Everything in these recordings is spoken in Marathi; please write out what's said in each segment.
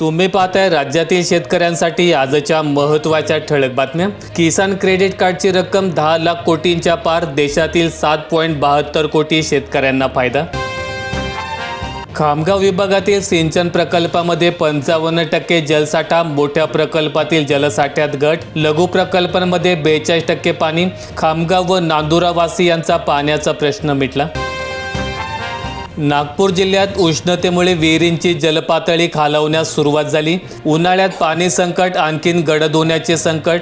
तुम्ही पाहताय राज्यातील शेतकऱ्यांसाठी आजच्या महत्त्वाच्या ठळक बातम्या. किसान क्रेडिट कार्डची रक्कम दहा लाख कोटींच्या पार देशातील सात पॉईंट बहात्तर कोटी शेतकऱ्यांना फायदा. खामगाव विभागातील सिंचन प्रकल्पामध्ये पंचावन्न टक्के जलसाठा मोठ्या प्रकल्पातील जलसाठ्यात घट लघु प्रकल्पांमध्ये बेचाळीस टक्के पाणी. खामगाव व नांदुरावासी यांचा पाण्याचा प्रश्न मिटला. नागपूर जिल्ह्यात उष्णतेमुळे विहिरींची जलपातळी खालावण्यास सुरुवात झाली. उन्हाळ्यात पाणी संकट आणखीन गडद होण्याचे संकट.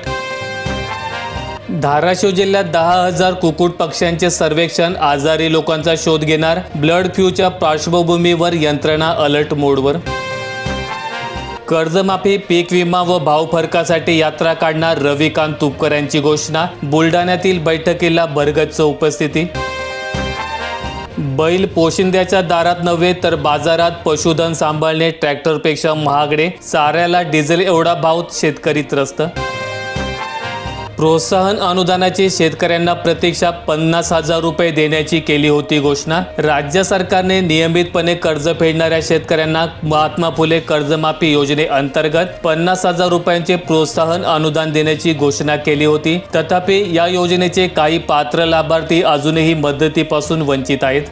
धाराशिव जिल्ह्यात दहा हजार कुकुट पक्ष्यांचे सर्वेक्षण आजारी लोकांचा शोध घेणार. ब्लड फ्लूच्या पार्श्वभूमीवर यंत्रणा अलर्ट मोडवर. कर्जमाफी पीक विमा व भाव फरकासाठी यात्रा काढणार रविकांत तुपकर यांची घोषणा. बुलढाण्यातील बैठकीला भरगच्च उपस्थिती. बैल पोशिंद्याच्या दारात नव्हे तर बाजारात पशुधन सांभाळणे ट्रॅक्टरपेक्षा महागडे चाऱ्याला डिझेल एवढा भाव शेतकरी त्रस्त प्रोत्साहन अनुदानाची शेतकऱ्यांना प्रतीक्षा पन्नास हजार रुपये देण्याची केली होती घोषणा. राज्य सरकारने नियमितपणे कर्ज फेडणाऱ्या शेतकऱ्यांना महात्मा फुले कर्जमाफी योजनेअंतर्गत पन्नास हजार रुपयांचे प्रोत्साहन अनुदान देण्याची घोषणा केली होती. तथापि या योजनेचे काही पात्र लाभार्थी अजूनही मदतीपासून वंचित आहेत.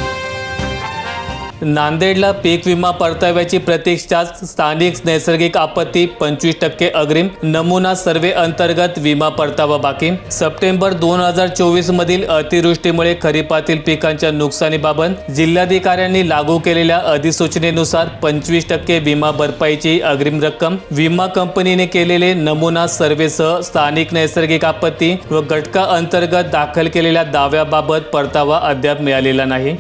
नांदेडला पीक विमा परताव्याची प्रतीक्षा स्थानिक नैसर्गिक आपत्ती पंचवीस टक्के अग्रिम नमुना सर्वे अंतर्गत विमा परतावा बाकी. सप्टेंबर दोन हजार चोवीस मधील अतिवृष्टीमुळे खरीपातील पिकांच्या नुकसानीबाबत जिल्हाधिकाऱ्यांनी लागू केलेल्या अधिसूचनेनुसार पंचवीस टक्के विमा भरपाईची अग्रिम रक्कम विमा कंपनीने केलेले नमुना सर्वेसह स्थानिक नैसर्गिक आपत्ती व घटका अंतर्गत दाखल केलेल्या दाव्याबाबत परतावा अद्याप मिळालेला नाही.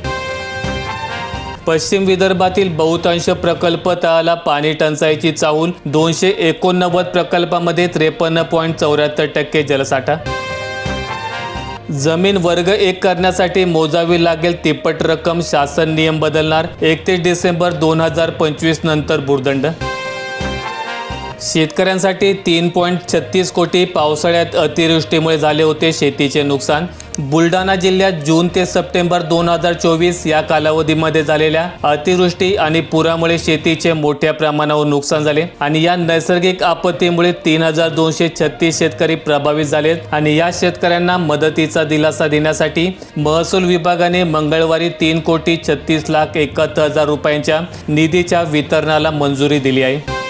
पश्चिम विदर्भातील बहुतांश प्रकल्प तळाला पाणी टंचाईची चाहूल. दोनशे एकोणनव्वद प्रकल्पामध्ये त्रेपन्न पॉईंट चौऱ्याहत्तर टक्के जलसाठा. जमीन वर्ग एक करण्यासाठी मोजावी लागेल तिप्पट रक्कम शासन नियम बदलणार. एकतीस डिसेंबर दोन हजार पंचवीस नंतर भूर्दंड शेतकऱ्यांसाठी तीन पॉईंट छत्तीस कोटी पावसाळ्यात अतिवृष्टीमुळे झाले होते शेतीचे नुकसान. बुलढाणा जिल्ह्यात जून ते सप्टेंबर दोन हजार चोवीस या कालावधीमध्ये झालेल्या अतिवृष्टी आणि पुरामुळे शेतीचे मोठ्या प्रमाणावर नुकसान झाले आणि या नैसर्गिक आपत्तीमुळे तीन हजार दोनशे छत्तीस शेतकरी प्रभावित झालेत आणि या शेतकऱ्यांना मदतीचा दिलासा देण्यासाठी महसूल विभागाने मंगळवारी तीन कोटी छत्तीस लाख एकाहत्तर हजार रुपयांच्या निधीच्या वितरणाला मंजुरी दिली आहे.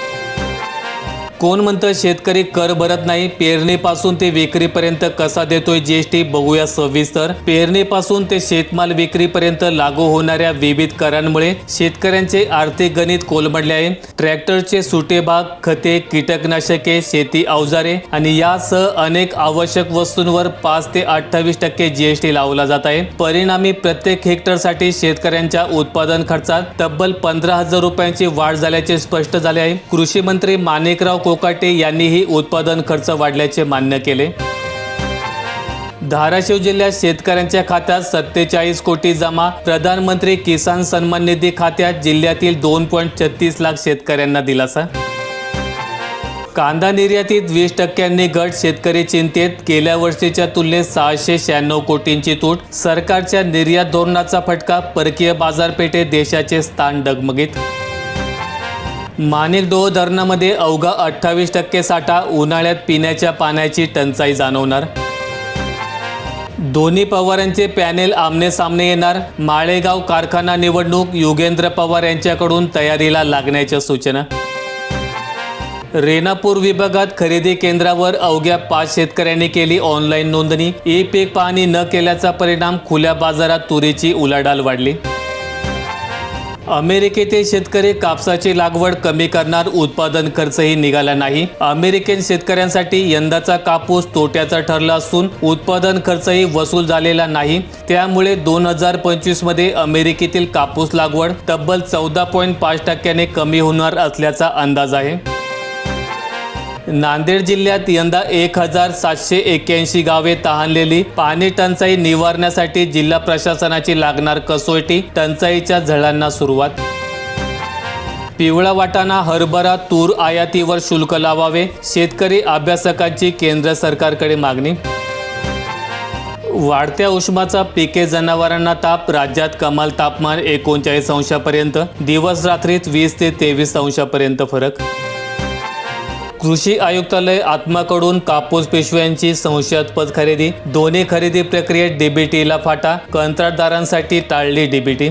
कोण म्हणतं शेतकरी कर भरत नाही? पेरणीपासून ते विक्रीपर्यंत कसा देतोय जीएसटी बघूया सविस्तर. पेरणीपासून ते शेतमाल विक्रीपर्यंत लागू होणाऱ्या विविध करांमुळे शेतकऱ्यांचे आर्थिक गणित कोलमडले आहे. ट्रॅक्टरचे सुटे भाग खते कीटकनाशके शेती अवजारे आणि यासह अनेक आवश्यक वस्तूंवर पाच ते अठ्ठावीस टक्के जीएसटी लावला जात आहे. परिणामी प्रत्येक हेक्टरसाठी शेतकऱ्यांच्या उत्पादन खर्चात तब्बल पंधरा हजार रुपयांची वाढ झाल्याचे स्पष्ट झाले आहे. कृषी मंत्री माणिकराव कोकाटे यांनीही उत्पादन खर्च वाढल्याचे मान्य केले. धाराशिव जिल्ह्यात शेतकऱ्यांच्या खात्यात सत्तेचाळीस कोटी जमा. प्रधानमंत्री किसान सन्मान निधी खात्यात जिल्ह्यातील दोन पॉईंट छत्तीस लाख शेतकऱ्यांना दिलासा. कांदा निर्यातीत वीस टक्क्यांनी घट शेतकरी चिंतेत. गेल्या वर्षीच्या तुलनेत सहाशे शहाण्णव कोटींची तूट. सरकारच्या निर्यात धोरणाचा फटका परकीय बाजारपेठेत देशाचे स्थान डगमगीत. माणिकडोह धरणामध्ये अवघा अठ्ठावीस टक्के साठा उन्हाळ्यात पिण्याच्या पाण्याची टंचाई जाणवणार. दोन्ही पवारांचे पॅनेल आमने सामने येणार. माळेगाव कारखाना निवडणूक युगेंद्र पवार यांच्याकडून तयारीला लागण्याच्या सूचना. रेणापूर विभागात खरेदी केंद्रावर अवघ्या पाच शेतकऱ्यांनी केली ऑनलाईन नोंदणी. ई पीक पाहणी न केल्याचा परिणाम खुल्या बाजारात तुरीची उलाढाल वाढली. अमेरिकेतील शेतकरी कापसाची लागवड कमी करणार उत्पादन खर्चही निघाला नाही. अमेरिकन शेतकऱ्यांसाठी यंदाचा कापूस तोट्याचा ठरला असून उत्पादन खर्चही वसूल झालेला नाही. त्यामुळे दोन हजार पंचवीसमध्ये अमेरिकेतील कापूस लागवड तब्बल चौदा पॉईंट पाच टक्क्याने कमी होणार असल्याचा अंदाज आहे. नांदेड जिल्ह्यात यंदा एक हजार सातशे एक्क्याऐंशी गावे तहानलेली पाणी टंचाई निवारण्यासाठी जिल्हा प्रशासनाची लागणार कसोटी टंचाईच्या झळांना सुरुवात. पिवळा वाटाणा हरभरा तूर आयातीवर शुल्क लावावे शेतकरी अभ्यासकांची केंद्र सरकारकडे मागणी. वाढत्या उष्माचा पिके जनावरांना ताप राज्यात कमाल तापमान एकोणचाळीस अंशापर्यंत दिवस रात्रीत वीस ते तेवीस अंशापर्यंत फरक. कृषी आयुक्तालय आत्माकडून कापूस पिशव्यांची संशयास्पद खरेदी. दोन्ही खरेदी प्रक्रियेत डीबीटीला फाटा. कंत्राटदारांसाठी टाळली डीबीटी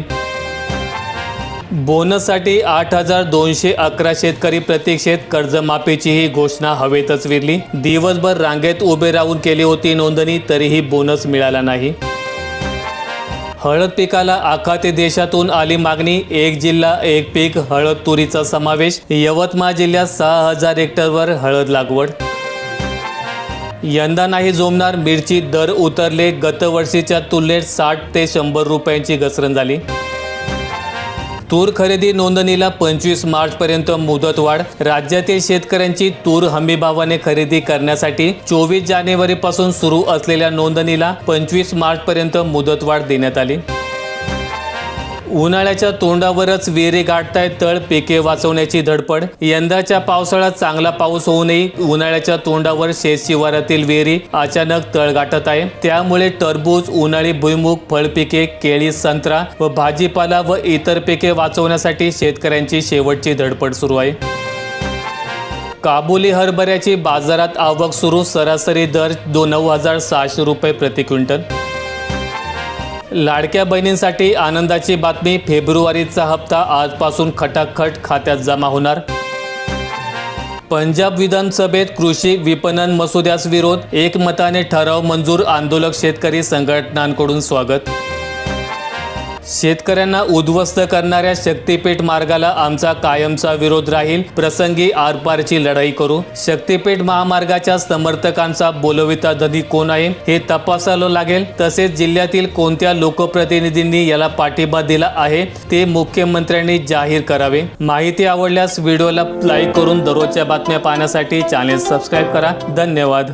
बोनससाठी आठ हजार दोनशे अकरा शेतकरी प्रतीक्षेत कर्जमाफीची ही घोषणा हवेतच विरली. दिवसभर रांगेत उभे राहून केली होती नोंदणी तरीही बोनस मिळाला नाही. हळद पिकाला आखाती देशातून आली मागणी. एक जिल्हा एक पीक हळद तुरीचा समावेश. यवतमाळ जिल्ह्यात सहा हजार हेक्टरवर हळद लागवड. यंदा नाही जोमणार मिरची. दर उतरले. गतवर्षीच्या तुलनेत साठ ते शंभर रुपयांची घसरण झाली. तूर खरेदी नोंदणीला पंचवीस मार्चपर्यंत मुदतवाढ. राज्यातील शेतकऱ्यांची तूर हमीभावाने खरेदी करण्यासाठी चोवीस जानेवारीपासून सुरू असलेल्या नोंदणीला पंचवीस मार्चपर्यंत मुदतवाढ देण्यात आली. उन्हाळ्याच्या तोंडावरच विहिरी गाठतायत तळ पिके वाचवण्याची धडपड. यंदाच्या पावसाळ्यात चांगला पाऊस होऊनही उन्हाळ्याच्या तोंडावर शेतशिवारातील विहिरी अचानक तळ गाठत आहे. त्यामुळे टरबूज उन्हाळी भुईमुग फळपिके केळी संत्रा व भाजीपाला व इतर पिके वाचवण्यासाठी शेतकऱ्यांची शेवटची धडपड सुरू आहे. काबुली हरभऱ्याची बाजारात आवक सुरू. सरासरी दर दोन नऊ हजार सहाशे रुपये प्रति क्विंटल. लाडक्या बहिणींसाठी आनंदाची बातमी फेब्रुवारीचा हप्ता आजपासून खटाखट खात्यात जमा होणार. पंजाब विधानसभेत कृषी विपणन मसुद्यास विरोध एकमताने ठराव मंजूर आंदोलक शेतकरी संघटनांकडून स्वागत. शेतकऱ्यांना उद्ध्वस्त करणाऱ्या शक्तीपीठ मार्गाला आमचा कायमचा विरोध राहील. प्रसंगी आरपारची लढाई करू. शक्तीपीठ महामार्गाच्या समर्थकांचा बोलविता धनी कोण आहे हे तपासायला लागेल. तसेच जिल्ह्यातील कोणत्या लोकप्रतिनिधींनी याला पाठिंबा दिला आहे ते मुख्यमंत्र्यांनी जाहीर करावे. माहिती आवडल्यास व्हिडिओला लाईक करून दररोजच्या बातम्या पाहण्यासाठी चॅनेल सबस्क्राईब करा. धन्यवाद.